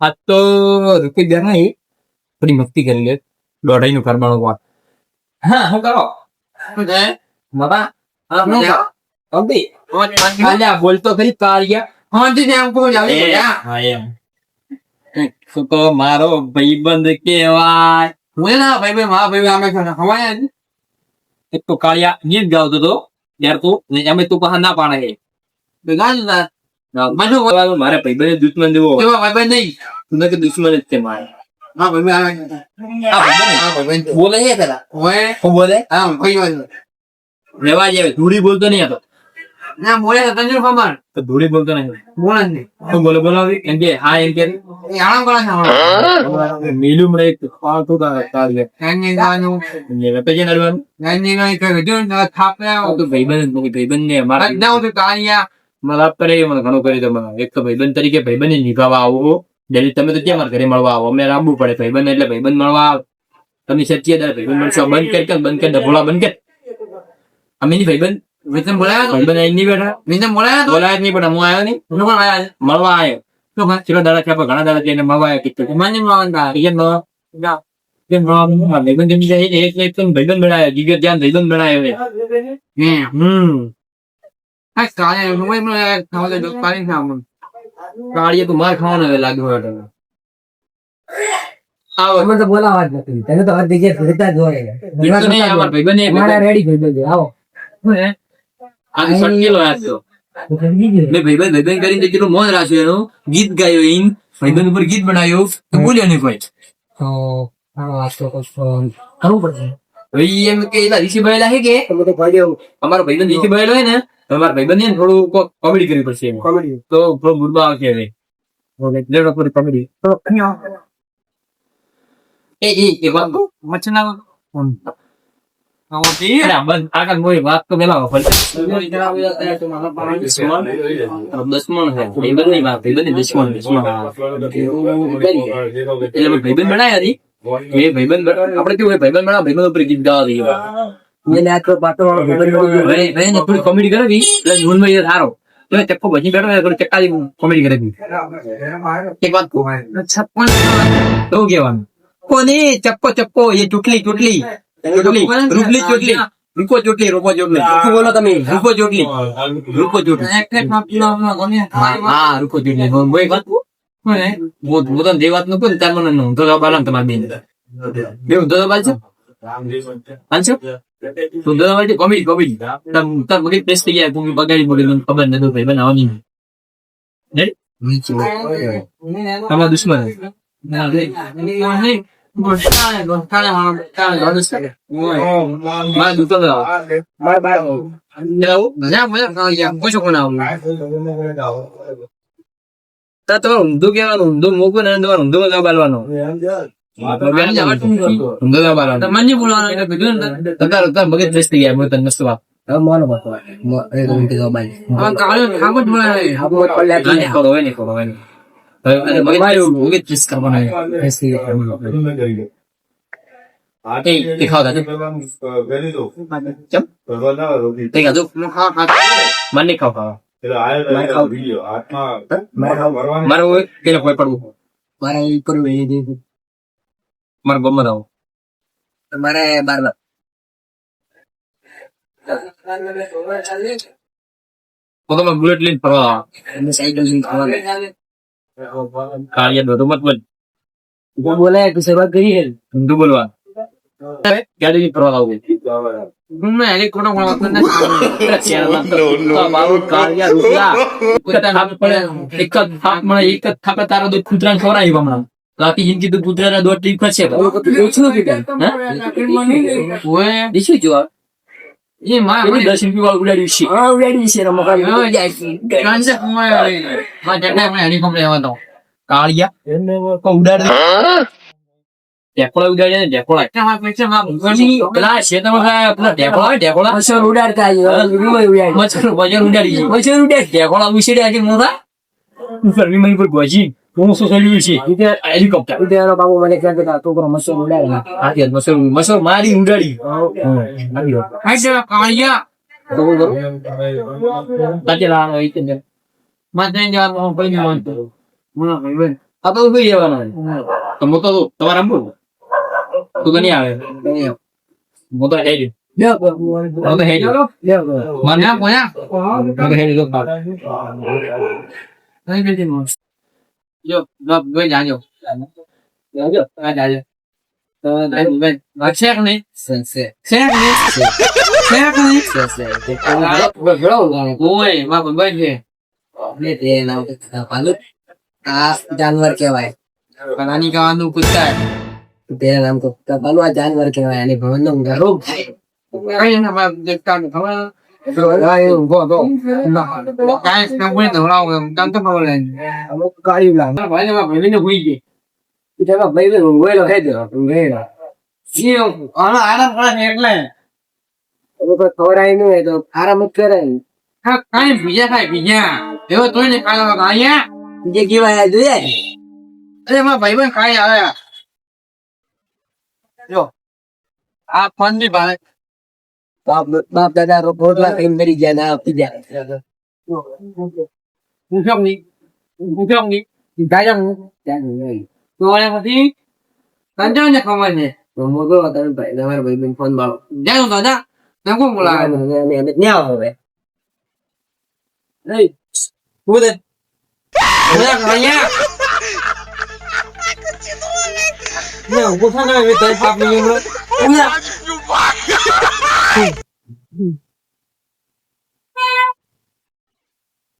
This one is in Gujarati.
આ તો રૂપી ગયા નહીં થોડી મસ્તી કરી લે દોઢાઈ નું કરવાનું વાત હા શું કરો? બાબા હા હું કરો મારો ભાઈબંધ કેવાય હું ના હા ભાઈ મારા ભાઈ અમે હવાય કેવાય એક તો કાળિયા ગીત ગાવતો હતો ત્યારે તું અમે તું પાસે ના પાડે. છે મને બોલાવો, મારે ભાઈબંધ દુશ્મન જેવો હોય. તું કે દુશ્મન જ છે મારે. આ ભાઈબંધ બોલે છે પેલા. શું બોલે? રેવા ધૂળી બોલતો નહીં હતો તો. ધૂળી બોલતો નહીં શું બોલે બોલાવી એમ કે હા એમ કે. નીલું મળે એક ખાતું તા- તારે. ને પછી નડવાનું. આ તો ભાઈબંધ જ નથી. ભાઈબંધ ને અમારા મલાપ કરે એ મને ઘણું કરી દો મને એક તો ભાઈબંધ તરીકે ભાઈબંધ ને નિભાવવા આવો ડેલી તમે તો ક્યાં મારા ઘરે મળવા આવો? અમે રામવું પડે ભાઈબંધ એટલે ભાઈબંધ મળવા આવ. તમે સચ્ચી દર ભાઈબંધ મળશો? બંધ કરી કર બંધ કરી ડભોળા બંધ કર. અમે ની ભાઈબંધ. ભાઈબંધ અહીં નહીં બેઠા. બોલાય જ નહીં પણ હું આવ્યો નહીં. મળવા આવ્યો. ચલો દાડા છે ઘણા દાડા જઈને મળવા આવ્યા કીધું. કેમ મળવા? કેમ મળવા? મારા ભાઈબંધ જમી જાય છે, એક એક તો ભાઈબંધ બનાવ્યો જીગર ખાવા ભાઈબંધ બનાવ્યો છે. હમ કાળીએ તો માર ખાવાનો હવે લાગ્યો હોય તને. આવો. અમે તો બોલાવા જ નથી. તને તો અડધી જે ફરતા જ હોય. બીજું નહીં, અમારા ભાઈ બને મારા રેડી ભાઈ બને આવો. આજે તો. સટકેલો હાથ તો. મેં ભાઈબંધ ભાઈબંધ કરીને કેટલું મોજ રાખ્યું એનું ગીત ગાયો ઈન ભાઈબંધ ઉપર ગીત બનાવ્યું તો બોલ્યો નહીં કોઈ. તો આનો આ તો કરવું પડશે. ભાઈ એમ કે એલા ઋષિભાઈ લાગે કે? અમારો ભાઈબંધ ઋષિભાઈ હોય ને? તો ભાઈ બંને ને થોડું કોમેડી કરવી પડશે કોમેડી તો થોડો મુદ્દો આવશે હવે. કોમેડી તો એ એ એ વાત આપણે કેવું ભાઈબંધ બનાવ ભાઈબંધ ઉપર ગીત ગાવા દઈએ. એને આ તો ભાઈ થોડી કોમેડી કરાવી એ સારો તમે ચક્કો ભજી બેઠો થોડી ચક્કાની કોમેડી કરાવી એક વાત કહું તો કેવાનું કોની? ચપ્પો ચપ્પો એ ચૂટલી ચૂટલી રૂપલી ચૂટલી રૂપો ચોટલી રૂપો ચૂટલી શું બોલો તમે. રૂપો ચૂટલી રૂપો ચૂટલી હા રૂપો ચૂટલી એક વાત હું જે વાતનું કહું ને ત્યારે મને જવાબ આલો તમારી બેન. બે બગાડી બોલી મને ખબર નથી ભાઈ બનાવવાની તમારા દુશ્મન મારા દુકાન આવો બાય બાય તમારે ઊંધું કહેવાનું ઊંધું મૂકવું ને તમારે ઊંધું જવાબ આલવાનો ઊંધો જવાબ આલવાનો તાર તાર મગજ પેસ્ટ થઈ ગયા હું તને નસ્તો આપ હવે મોનો બતો મો એ તો ઊંધી તો બાય હાબત પડલે હા, નહીં કરો મને ખાવ ખાવા મારે કોઈ પડવું. મારે ઈ કરવું એ દે મારે ગમે આવો મારે બાર બાર. તો તમે બુલેટ લઈને ફરવા. એમને સાઈડ ડોઝિંગ ખાવાનું કાળિયા દોઢો મત બોલ તું બોલે કે શરૂઆત કરી હે. તું બોલવા. લઈને ફરવા થાપ પડે, એક જ થાપ મળે એક જ થાપે તારા દૂધ ખુદરા ખવરાય હમણાં. બાકી જિંદગી તો કૂતરાના દોઢ ટીપ છે ઓછું જો પેલું દસ રૂપિયા વાળું ઉડાડ્યું છે. હા છે કાળિયા. ઉડાડે ઢેકોળા ઉડાડે ઢેકોળા. પેલા શેતામાં ઢેકોળા ઢેકોળા? મચ્છર ઉડાડતા આયો વિમય ઉડાડી મચ્છર ઉડાડી છે. મચ્છર ઢેકોળા ઉછેડ્યા છે મોટા? ગોજી. હું શું થયું છે? હેલિકોપ્ટર. ઉડાડો બાબુ મને કહેતો હતા તું કરો મચ્છર ઉડાડે. હાથી હાથ મસર મસર મારી ઉડાડી. તો બોલ બોલ. તાજે લાવાનો હોય છે ને. આ તો સુઈ જવાનો તો હું તો તમારે રમવું તું તો નહીં આવે? હું તો તો હેડી. મને કોયા હું તો જો ના જાજો. જાજો આ જાજો. તો બેન બેન છે કે નહીં. છે કે નહીં છે કે નહીં Sunset. ઓયમાં પણ છે. ને તે નામ પાલું આ જાનવર કહેવાય. આની કાવાનું કુત્તા તેના નામ તો પાલું આ જાનવર કહેવાય. અને ભવન નો ગરોગ થાય કઈ ના ખબર ઊભો હતો કાંઈ ના હોય તો રાવ કામ તો ખબર અમુક કાઢી લાવ ભાઈ માં ભાઈ ને હોઈ ગઈ તેમાં ભાઈ બહેન ઊંઘેલો હે તે ઊંઘેલો ઈ આનો આરામ કરે એટલે હવે કોઈ ખવડાય નહીં તો આરામ જ કરે ને. હા કાંઈ બીજા ખાય બીજા એવો તોય ને ખાય અહીંયા જે કહેવાય જોઈએ ભાઈ આવે જો આ ફોન બી ભાવે બાપ બાપ દાદા રો- રોટલા ખાઈને મરી ગયા ના આપી ગયા પૂછો નહીં પૂછો નહીં ગાય હું તો વળે પછી કંટાળ ને ખબર છે તો મોગો તમે ભાઈ તમારા ભાઈ બહેન ફોન બાળો જાય હું દાદા ને કોણ બોલાવે ન્યા હવે નહીં હું દે અહીંયા ને ઊભો થા ને હવે તઈ પાપ નહીં Hey!